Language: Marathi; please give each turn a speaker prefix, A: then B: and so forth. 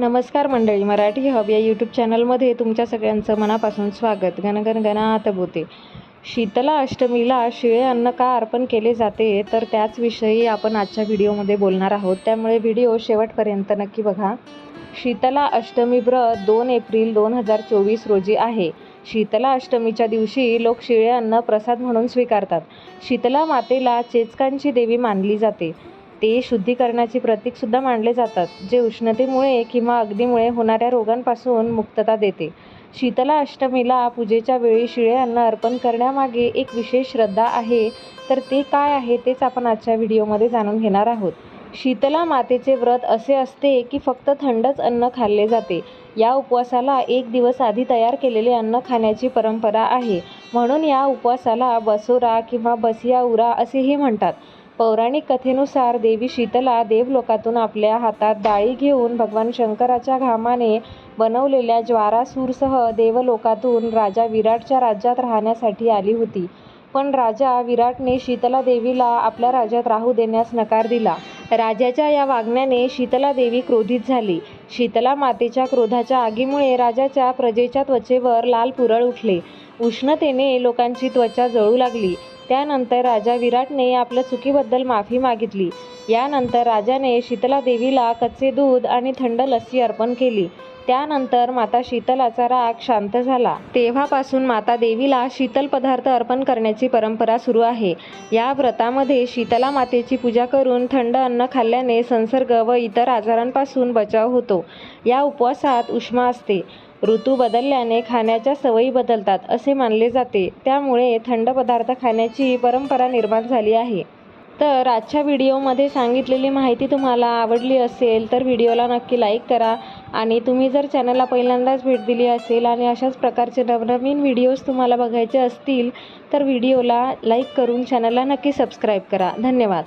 A: नमस्कार मंडळी मराठी हब या यूट्यूब चॅनलमध्ये तुमच्या सगळ्यांचं मनापासून स्वागत. गणगण गणात बोते. शीतला अष्टमीला शिळे अन्न का अर्पण केले जाते तर त्याच विषयी आपण आजच्या व्हिडिओमध्ये बोलणार आहोत. त्यामुळे व्हिडिओ शेवटपर्यंत नक्की बघा. शीतला अष्टमी व्रत दोन एप्रिल दोन हजार चोवीस रोजी आहे. शीतला अष्टमीच्या दिवशी लोक शिळे अन्न प्रसाद म्हणून स्वीकारतात. शीतला मातेला चेचकांची देवी मानली जाते. ते शुद्धीकरणाची प्रतीकसुद्धा मानले जातात जे उष्णतेमुळे किंवा अग्नीमुळे होणाऱ्या रोगांपासून मुक्तता देते. शीतला अष्टमीला पूजेच्या वेळी शिळे अन्न अर्पण करण्यामागे एक विशेष श्रद्धा आहे तर ते काय आहे तेच आपण आजच्या व्हिडिओमध्ये जाणून घेणार आहोत. शीतला मातेचे व्रत असे असते की फक्त थंडच अन्न खाल्ले जाते. या उपवासाला एक दिवस आधी तयार केलेले अन्न खाण्याची परंपरा आहे. म्हणून या उपवासाला बसोरा किंवा बसिया उरा असेही म्हणतात. पौराणिक कथेनुसार देवी शीतला देवलोकातून आपल्या हातात डाळी घेऊन भगवान शंकराच्या घामाने बनवलेल्या ज्वारासूरसह देवलोकातून राजा विराटच्या राज्यात राहण्यासाठी आली होती. पण राजा विराटने शीतला देवीला आपल्या राज्यात राहू देण्यास नकार दिला. राजाच्या या वागण्याने शीतला देवी क्रोधित झाली. शीतला मातेच्या क्रोधाच्या आगीमुळे राजाच्या प्रजेच्या त्वचेवर लाल पुरळ उठले. उष्णतेने लोकांची त्वचा जळू लागली. त्यानंतर राजा विराटने आपल्या चुकीबद्दल माफी मागितली. यानंतर राजाने शीतला देवीला कच्चे दूध आणि थंड लस्सी अर्पण केली. त्यानंतर माता शीतलाचा राग शांत झाला. तेव्हापासून माता देवीला शीतल पदार्थ अर्पण करण्याची परंपरा सुरू आहे. या व्रतामध्ये शीतला मातेची पूजा करून थंड अन्न खाल्ल्याने संसर्ग व इतर आजारांपासून बचाव होतो. या उपवासात उष्मा असते. ऋतू बदलल्याने खाण्याच्या सवयी बदलतात असे मानले जाते. त्यामुळे थंड पदार्थ खाण्याची परंपरा निर्माण झाली आहे. तर आजच्या व्हिडिओमध्ये सांगितलेली माहिती तुम्हाला आवडली असेल तर व्हिडिओला नक्की लाईक करा आणि तुम्ही जर चॅनलला पहिल्यांदाच भेट दिली असेल आणि अशाच प्रकारचे नवनवीन व्हिडिओज तुम्हाला बघायचे असतील तर व्हिडिओला लाईक करून चॅनलला नक्की सबस्क्राईब करा. धन्यवाद.